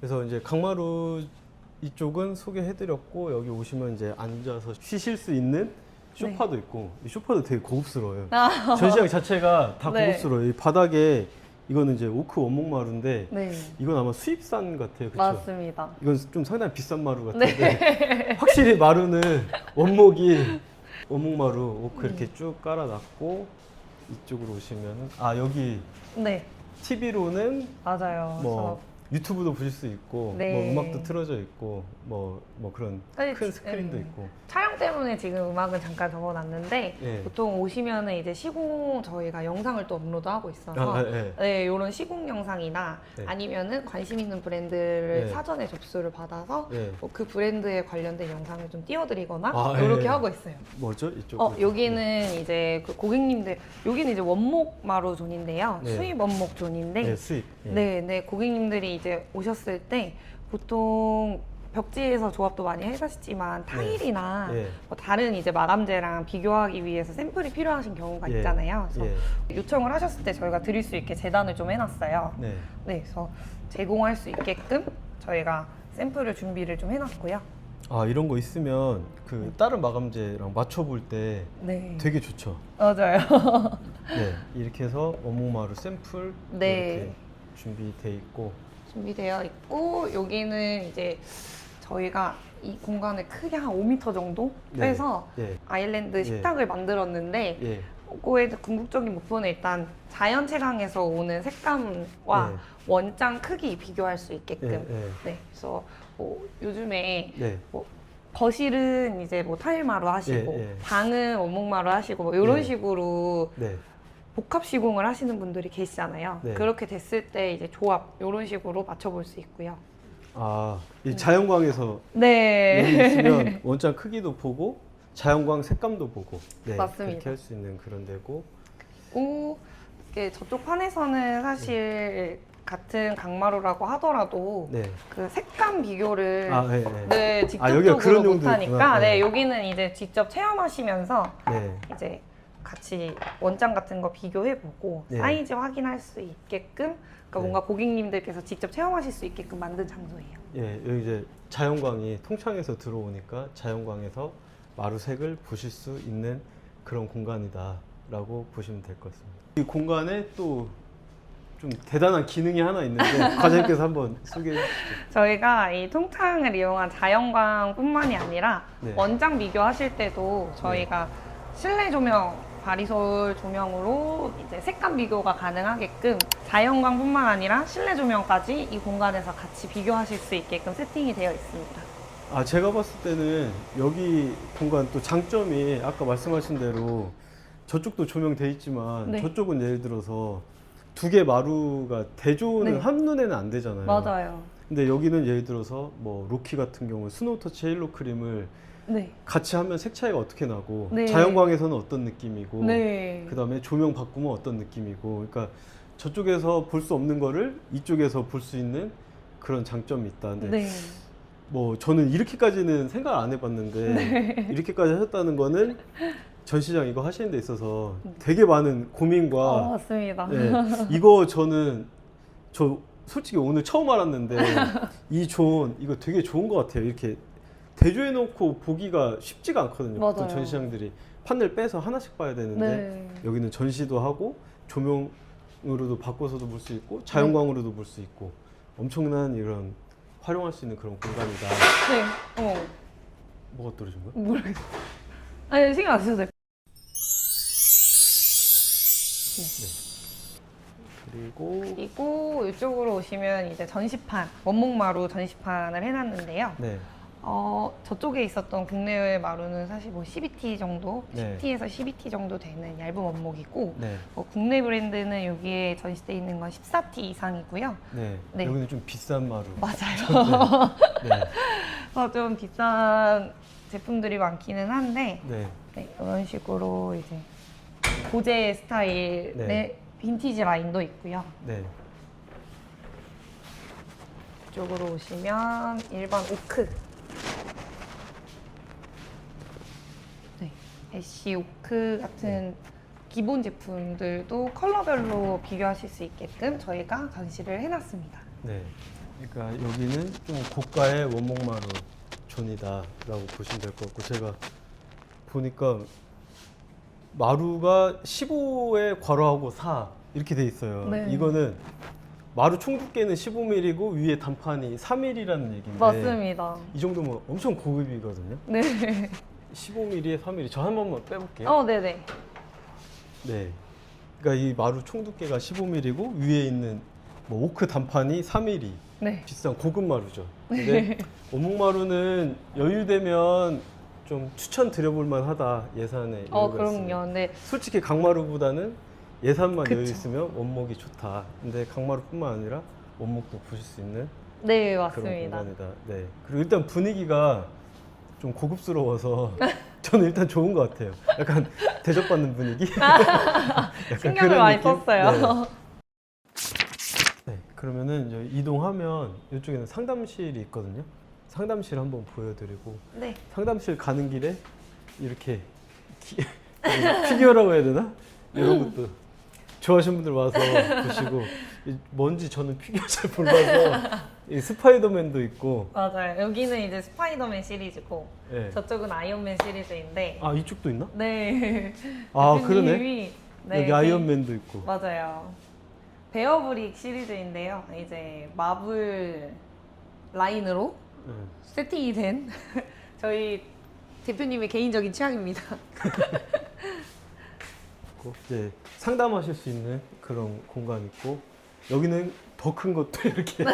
그래서 이제 강마루 이쪽은 소개해드렸고 여기 오시면 이제 앉아서 쉬실 수 있는 쇼파도 있고 이 쇼파도 되게 고급스러워요. 아, 전시장 자체가 다 네. 고급스러워요. 이 바닥에 이거는 이제 오크 원목 마루인데 네. 이건 아마 수입산 같아요. 그렇죠? 맞습니다. 이건 좀 상당히 비싼 마루 네. 같은데 확실히 마루는 원목이 원목 마루 오크 이렇게 음. 쭉 깔아놨고 이쪽으로 오시면 은 아 여기 네, TV로는 맞아요. 뭐 유튜브도 보실 수 있고 네. 뭐 음악도 틀어져 있고 뭐 뭐 그런 아니, 큰 지- 스크린도 음. 있고 촬영 때문에 지금 음악은 잠깐 적어놨는데 예. 보통 오시면은 이제 시공 저희가 영상을 또 업로드하고 있어서 아, 아, 예. 네, 이런 시공 영상이나 네. 아니면은 관심 있는 브랜드를 네. 사전에 접수를 받아서 예. 뭐그 브랜드에 관련된 영상을 좀 띄워드리거나 아, 이렇게 예. 하고 있어요. 뭐죠 이쪽 어, 여기는 이제 그 고객님들, 여기는 이제 원목 마루 존인데요. 네. 수입 원목 존인데, 네, 수입 예. 네, 네, 고객님들이 이제 오셨을 때 보통 벽지에서 조합도 많이 해가시지만 타일이나 예. 뭐 다른 이제 마감재랑 비교하기 위해서 샘플이 필요하신 경우가 예. 있잖아요. 그래서 예. 요청을 하셨을 때 저희가 드릴 수 있게 재단을 좀 해놨어요. 네. 네, 그래서 제공할 수 있게끔 저희가 샘플을 준비를 좀 해놨고요. 아 이런 거 있으면 그 다른 마감재랑 맞춰볼 때 네, 되게 좋죠. 맞아요. 네, 이렇게 해서 원목마루 샘플 네. 이렇게 준비돼 있고 준비되어 있고 여기는 이제 저희가 이 공간을 크게 한 5m 정도 네. 빼서 예, 아일랜드 예. 식탁을 만들었는데 예, 그거의 궁극적인 목표는 일단 자연 채광에서 오는 색감과 네. 원장 크기 비교할 수 예, 있게끔 예, 네 그래서 뭐 요즘에 네, 뭐 거실은 이제 뭐 타일마루 하시고 예, 예. 방은 원목마루 하시고 뭐 이런 예. 식으로 네, 복합 시공을 하시는 분들이 계시잖아요. 네. 그렇게 됐을 때 이제 조합 이런 식으로 맞춰볼 수 있고요. 아, 이 자연광에서 여기 네. 있으면 원장 크기도 보고 자연광 색감도 보고 네, 맞습니다. 그렇게 할 수 있는 그런 데고 그리고 이게 저쪽 판에서는 사실 같은 강마루라고 하더라도 네, 그 색감 비교를 아, 네, 네, 네, 아, 여기가 그런 직접적으로 용도 못하니까. 네. 네. 여기는 이제 직접 체험하시면서 네, 이제 같이 원장 같은 거 비교해보고 네. 사이즈 확인할 수 있게끔 그러니까 네. 뭔가 고객님들께서 직접 체험하실 수 있게끔 만든 장소예요. 예, 여기 이제 자연광이 통창에서 들어오니까 자연광에서 마루색을 보실 수 있는 그런 공간이다라고 보시면 될 것 같습니다. 이 공간에 또 좀 대단한 기능이 하나 있는데 과장님께서 한번 소개해 주시죠. 저희가 이 통창을 이용한 자연광뿐만이 아니라 네. 원장 비교하실 때도 저희가 실내 조명, 바리솔 조명으로 이제 색감 비교가 가능하게끔 자연광뿐만 아니라 실내 조명까지 이 공간에서 같이 비교하실 수 있게끔 세팅이 되어 있습니다. 아 제가 봤을 때는 여기 공간 또 장점이 아까 말씀하신 대로 저쪽도 조명돼 있지만 네. 저쪽은 예를 들어서 두 개 마루가 대조는 네. 한눈에는 안 되잖아요. 맞아요. 근데 여기는 예를 들어서 뭐 로키 같은 경우 스노우터치 헬로 크림을 네. 같이 하면 색 차이가 어떻게 나고 네. 자연광에서는 어떤 느낌이고 네. 그다음에 조명 바꾸면 어떤 느낌이고 그러니까 저쪽에서 볼 수 없는 거를 이쪽에서 볼 수 있는 그런 장점이 있다. 근데 네. 뭐 저는 이렇게까지는 생각 안 해봤는데 이렇게까지 하셨다는 거는 전시장 이거 하시는 데 있어서 되게 많은 고민과 어, 맞습니다. 네, 이거 저는 저 솔직히 오늘 처음 알았는데 이 존 이거 되게 좋은 것 같아요. 이렇게 대조해 놓고 보기가 쉽지가 않거든요. 보통 맞아요. 전시장들이 판넬 빼서 하나씩 봐야 되는데 네. 여기는 전시도 하고 조명으로도 바꿔서도 볼 수 있고 자연광으로도 볼 수 있고 엄청난 이런 활용할 수 있는 그런 공간이다. 네. 어머, 뭐가 떨어진 거야? 모르겠어요. 아니, 신경 안 쓰셔도 돼요. 그리고 그리고 이쪽으로 오시면 이제 전시판, 원목마루 전시판을 해놨는데요. 네, 어, 저쪽에 있었던 국내외 마루는 사실 뭐 12T 정도, 네. 10T에서 12T 정도 되는 얇은 원목이고, 네, 어, 국내 브랜드는 여기에 전시되어 있는 건 14T 이상이고요. 네. 네. 여기는 좀 비싼 마루. 맞아요. 네, 어, 좀 비싼 제품들이 많기는 한데, 네, 네, 이런 식으로 이제 고제 스타일의 네. 빈티지 라인도 있고요. 네, 이쪽으로 오시면 일반 오크. 네, 애쉬 오크 같은 기본 제품들도 컬러별로 비교하실 수 있게끔 저희가 전시를 해놨습니다. 네. 그러니까 여기는 좀 고가의 원목마루 존이다라고 보시면 될 것 같고 제가 보니까 마루가 15에 괄호하고 4 이렇게 돼 있어요. 네. 이거는 마루 총 두께는 15mm고 위에 단판이 3mm라는 얘기인데 맞습니다. 이 정도면 엄청 고급이거든요. 네. 15mm에 3mm. 저 한 번만 빼볼게요. 어, 네네. 네. 그러니까 이 마루 총 두께가 15mm고 위에 있는 뭐 오크 단판이 3mm. 네. 비싼 고급 마루죠. 근데 원목 마루는 여유되면 좀 추천 드려볼 만하다 예산에 어, 여유가 있으면. 그럼요. 근데 솔직히 강마루보다는 예산만 여유 그쵸. 있으면 원목이 좋다. 근데 강마루뿐만 아니라 원목도 보실 수 있는 네, 그런 맞습니다. 공간이다. 네. 그리고 일단 분위기가 좀 고급스러워서 저는 일단 좋은 것 같아요. 약간 대접받는 분위기. 약간 신경을 많이 느낌? 썼어요. 네. 네. 그러면은 이제 이동하면 이쪽에는 상담실이 있거든요. 상담실 한번 보여드리고 네. 상담실 가는 길에 이렇게 기- 피규어라고 해야 되나? 이런 것도 좋아하시는 분들 와서 보시고 이 뭔지 저는 피규어 잘 몰라서 이 스파이더맨도 있고 맞아요. 여기는 이제 스파이더맨 시리즈고 예. 저쪽은 아이언맨 시리즈인데 아 이쪽도 있나? 네. 아 그러네 대표님이- 네, 여기 아이언맨도 있고 맞아요. 베어브릭 시리즈인데요. 이제 마블 라인으로 예. 세팅이 된 저희 대표님의 개인적인 취향입니다. 있고 이제 상담하실 수 있는 그런 공간 있고 여기는 더 큰 것도 이렇게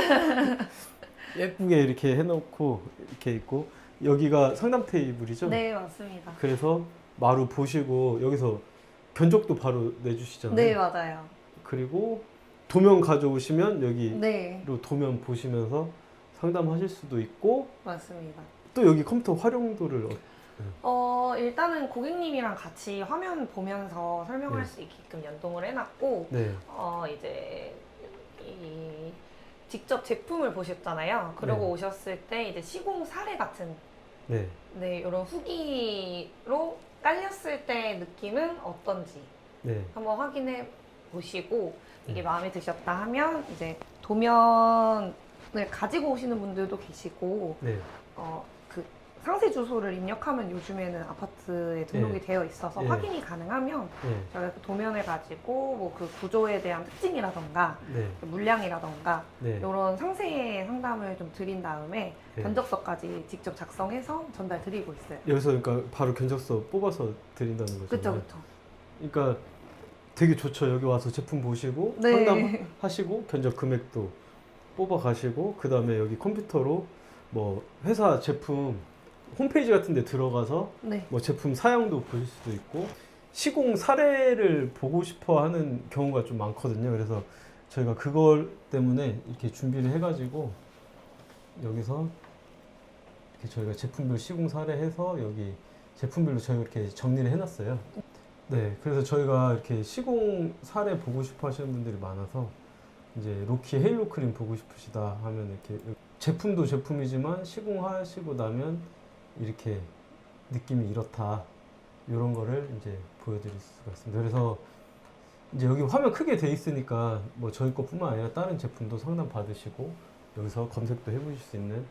예쁘게 이렇게 해놓고 이렇게 있고 여기가 상담 테이블이죠? 네, 맞습니다. 그래서 마루 보시고 여기서 견적도 바로 내주시잖아요. 네, 맞아요. 그리고 도면 가져오시면 여기로 네, 도면 보시면서 상담하실 수도 있고 맞습니다. 또 여기 컴퓨터 활용도를 어- 어, 일단은 고객님이랑 같이 화면 보면서 설명할 네. 수 있게끔 연동을 해놨고, 네, 어, 이제 이 직접 제품을 보셨잖아요. 그러고 네. 오셨을 때 이제 시공 사례 같은 네, 네, 이런 후기로 깔렸을 때 느낌은 어떤지 네, 한번 확인해 보시고 이게 네. 마음에 드셨다 하면 이제 도면 을 가지고 오시는 분들도 계시고 네, 어, 그 상세 주소를 입력하면 요즘에는 아파트에 등록이 네. 되어 있어서 네. 확인이 가능하면 네, 저희가 그 도면을 가지고 뭐 그 구조에 대한 특징이라던가 네, 그 물량이라던가 네. 이런 상세 상담을 좀 드린 다음에 네. 견적서까지 직접 작성해서 전달 드리고 있어요. 여기서 그러니까 바로 견적서 뽑아서 드린다는 거잖아요. 그쵸. 그러니까 되게 좋죠. 여기 와서 제품 보시고 네. 상담하시고 견적 금액도 뽑아 가시고 그 다음에 여기 컴퓨터로 뭐 회사 제품 홈페이지 같은 데 들어가서 네. 뭐 제품 사양도 보실 수도 있고 시공 사례를 보고 싶어 하는 경우가 좀 많거든요. 그래서 저희가 그걸 때문에 이렇게 준비를 해가지고 여기서 이렇게 저희가 제품별 시공 사례 해서 여기 제품별로 저희가 이렇게 정리를 해놨어요. 네, 그래서 저희가 이렇게 시공 사례 보고 싶어 하시는 분들이 많아서 이제 로키 헤일로 크림 보고 싶으시다 하면 이렇게 제품도 제품이지만 시공하시고 나면 이렇게 느낌이 이렇다 이런 거를 이제 보여드릴 수가 있습니다. 그래서 이제 여기 화면 크게 돼 있으니까 뭐 저희 것뿐만 아니라 다른 제품도 상담 받으시고 여기서 검색도 해보실 수 있는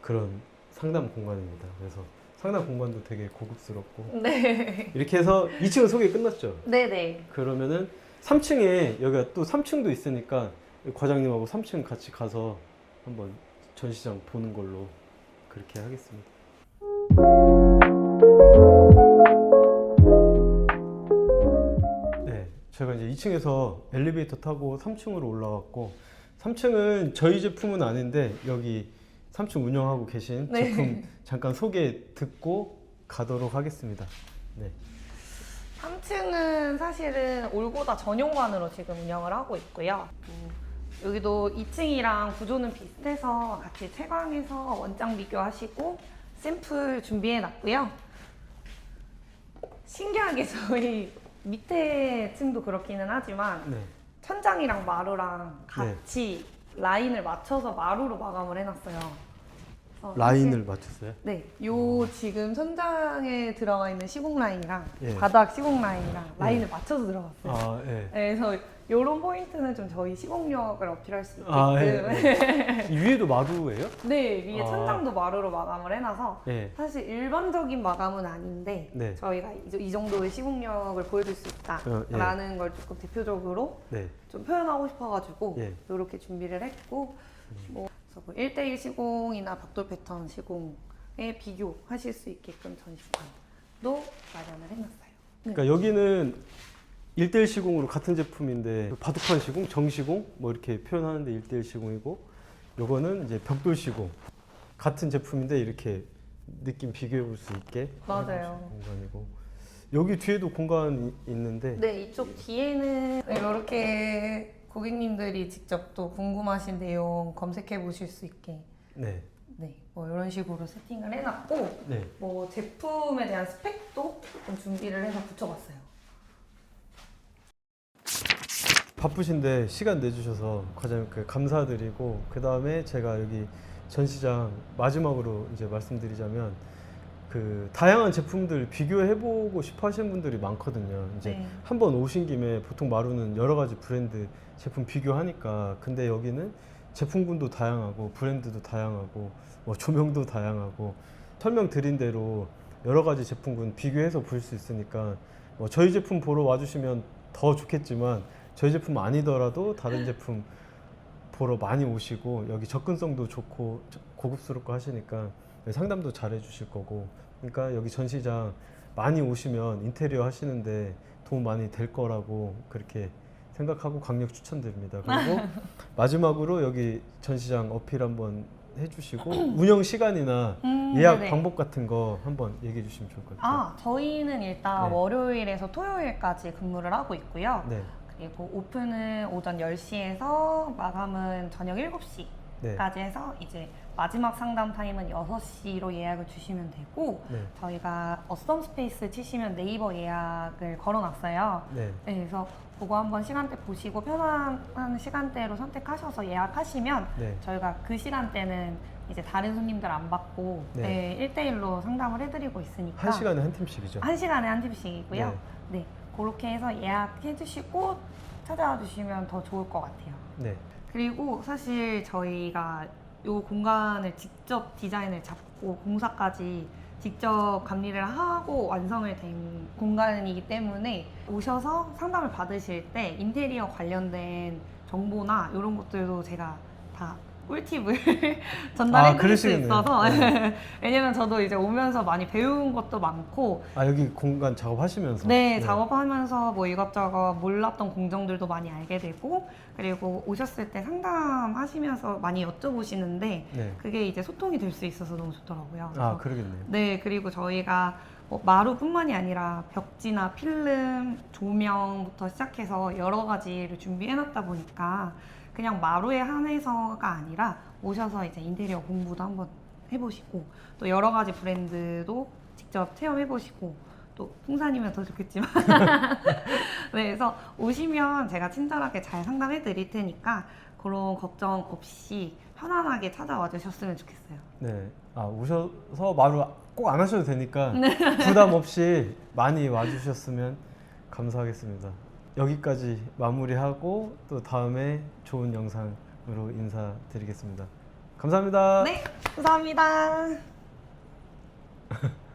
그런 상담 공간입니다. 그래서 상담 공간도 되게 고급스럽고 네. 이렇게 해서 2층은 소개 끝났죠. 네네. 그러면은 3층에 여기가 또 3층도 있으니까 과장님하고 3층 같이 가서 한번 전시장 보는 걸로 그렇게 하겠습니다. 네, 제가 이제 2층에서 엘리베이터 타고 3층으로 올라왔고 3층은 저희 제품은 아닌데 여기 3층 운영하고 계신 네. 제품 잠깐 소개 듣고 가도록 하겠습니다. 네. 3층은 사실은 올고다 전용관으로 지금 운영을 하고 있고요. 음, 여기도 2층이랑 구조는 비슷해서 같이 채광해서 원장 비교하시고 샘플 준비해 놨고요. 신기하게 저희 밑에 층도 그렇기는 하지만 네. 천장이랑 마루랑 같이 라인을 맞춰서 마루로 마감을 해놨어요. 그래서 라인을 맞췄어요. 네, 요 지금 천장에 들어가 있는 시공 라인이랑 예. 바닥 시공 라인이랑 라인을 맞춰서 들어갔어요. 아, 예. 네, 그래서 이런 포인트는 좀 저희 시공력을 어필할 수 있게끔 아, 네. 이 위에도 마루예요? 위에 아. 천장도 마루로 마감을 해놔서 네. 사실 일반적인 마감은 아닌데 네. 저희가 이, 이 정도의 시공력을 보여줄 수 어, 예. 있다라는 걸 조금 대표적으로 네. 좀 표현하고 싶어가지고 예. 이렇게 준비를 했고 뭐, 그래서 뭐 1대1 시공이나 벽돌 패턴 시공에 비교하실 수 있게끔 전시판도 마련을 해놨어요. 그러니까 여기는 1대1 시공으로 같은 제품인데 바둑판 시공, 정시공 뭐 이렇게 표현하는데 1대1 시공이고 요거는 이제 벽돌 시공 같은 제품인데 이렇게 느낌 비교해 볼 수 있게 맞아요. 공간이고 여기 뒤에도 공간이 있는데 네, 이쪽 뒤에는 이렇게 고객님들이 직접 또 궁금하신 내용 검색해 보실 수 있게 네. 네, 뭐 이런 식으로 세팅을 해놨고 네. 뭐 제품에 대한 스펙도 조금 준비를 해서 붙여봤어요. 바쁘신데 시간 내주셔서 가장 그 감사드리고 그 다음에 제가 여기 전시장 마지막으로 이제 말씀드리자면 그 다양한 제품들 비교해보고 싶어 하시는 분들이 많거든요. 이제 네. 한번 오신 김에 보통 마루는 여러 가지 브랜드 제품 비교하니까 근데 여기는 제품군도 다양하고 브랜드도 다양하고 뭐 조명도 다양하고 설명드린 대로 여러 가지 제품군 비교해서 볼 수 있으니까 뭐 저희 제품 보러 와주시면 더 좋겠지만 저희 제품 아니더라도 다른 제품 보러 많이 오시고 여기 접근성도 좋고 고급스럽고 하시니까 상담도 잘 해주실 거고 그러니까 여기 전시장 많이 오시면 인테리어 하시는데 도움 많이 될 거라고 그렇게 생각하고 강력 추천드립니다. 그리고 마지막으로 여기 전시장 어필 한번 해주시고 운영 시간이나 음, 예약 네네. 방법 같은 거 한번 얘기해 주시면 좋을 것 같아요. 아, 저희는 일단 네. 월요일에서 토요일까지 근무를 하고 있고요. 네, 그리고 오픈은 오전 10시에서 마감은 저녁 7시. 네, 까지 해서 이제 마지막 상담 타임은 6시로 예약을 주시면 되고 네, 저희가 어썸 스페이스 치시면 네이버 예약을 걸어놨어요. 네, 네, 그래서 그거 한번 시간대 보시고 편한 시간대로 선택하셔서 예약하시면 네. 저희가 그 시간대는 이제 다른 손님들 안 받고 네. 네. 1대1로 상담을 해드리고 있으니까 한 시간에 한 팀씩이죠. 한 시간에 한 팀씩이고요. 네. 네. 그렇게 해서 예약해 주시고 찾아와 주시면 더 좋을 것 같아요. 네, 그리고 사실 저희가 이 공간을 직접 디자인을 잡고 공사까지 직접 감리를 하고 완성을 된 공간이기 때문에 오셔서 상담을 받으실 때 인테리어 관련된 정보나 이런 것들도 제가 다 꿀팁을 전달해 아, 드릴 수 그러시겠네요. 있어서 네. 왜냐면 저도 이제 오면서 많이 배운 것도 많고 아 여기 공간 작업하시면서 네, 작업하면서 뭐 이것저것 몰랐던 공정들도 많이 알게 되고 그리고 오셨을 때 상담하시면서 많이 여쭤보시는데 네. 그게 이제 소통이 될 수 있어서 너무 좋더라고요. 아 그래서 그러겠네요. 네, 그리고 저희가 뭐 마루뿐만이 아니라 벽지나 필름, 조명부터 시작해서 여러 가지를 준비해놨다 보니까 그냥 마루에 한해서가 아니라 오셔서 이제 인테리어 공부도 한번 해보시고 또 여러 가지 브랜드도 직접 체험해보시고 또 풍산이면 더 좋겠지만 네, 그래서 오시면 제가 친절하게 잘 상담해 드릴 테니까 그런 걱정 없이 편안하게 찾아와 주셨으면 좋겠어요. 네. 아 오셔서 마루 꼭 안 하셔도 되니까 네. 부담 없이 많이 와주셨으면 감사하겠습니다. 여기까지 마무리하고 또 다음에 좋은 영상으로 인사드리겠습니다. 감사합니다. 네, 감사합니다.